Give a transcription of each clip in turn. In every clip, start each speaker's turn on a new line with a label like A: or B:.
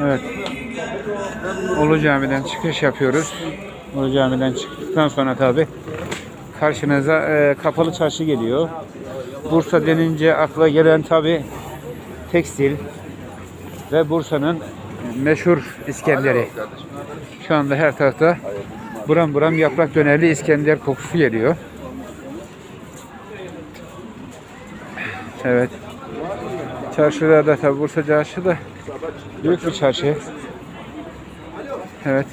A: Evet. Ulu Cami'den çıkış yapıyoruz. Ulu Cami'den çıktıktan sonra tabi karşınıza e, kapalı çarşı geliyor. Bursa denince akla gelen tabi tekstil ve Bursa'nın meşhur İskender'i. Şu anda her tarafta buram buram yaprak dönerli İskender kokusu geliyor. Evet. Çarşıda da tabi Bursa çarşı da büyük bir çarşı. Evet.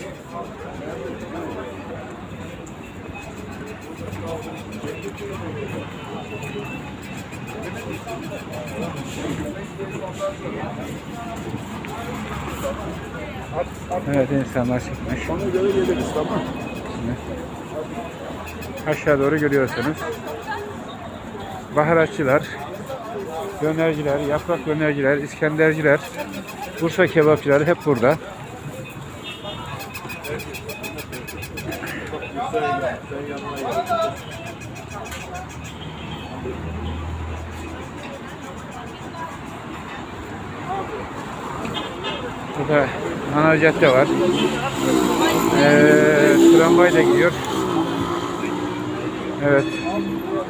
A: Evet insanlar çıkmış.
B: Tamam.
A: Aşağı doğru görüyorsunuz. Baharatçılar, dönerciler, yaprak dönerciler, İskenderciler, Bursa kebapçıları hep burada. Burada ana cadde var. Ee, tramvay da gidiyor. Evet.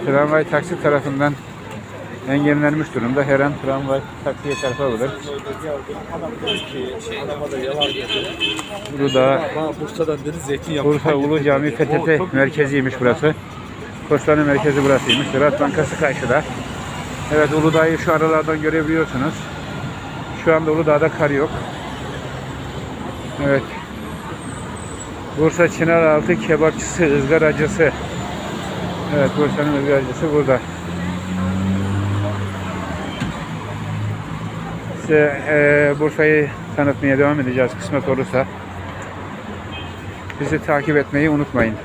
A: Tramvay taksi tarafından engellenmiş durumda. Her an tramvay taksiye çarpabilir. Burada
B: Bursa'dan dedi zeytin yaptı.
A: Bursa Ulu Cami PTT merkeziymiş burası. Postane merkezi burasıymış. Ziraat Bankası karşıda. Evet Uludağ'ı şu aralardan görebiliyorsunuz. Şu anda Uludağ'da kar yok. Evet. Bursa Çınaraltı kebapçısı, ızgaracısı. Evet Bursa'nın ızgaracısı burada. Size eee, Bursa'yı tanıtmaya devam edeceğiz kısmet olursa. Bizi takip etmeyi unutmayın.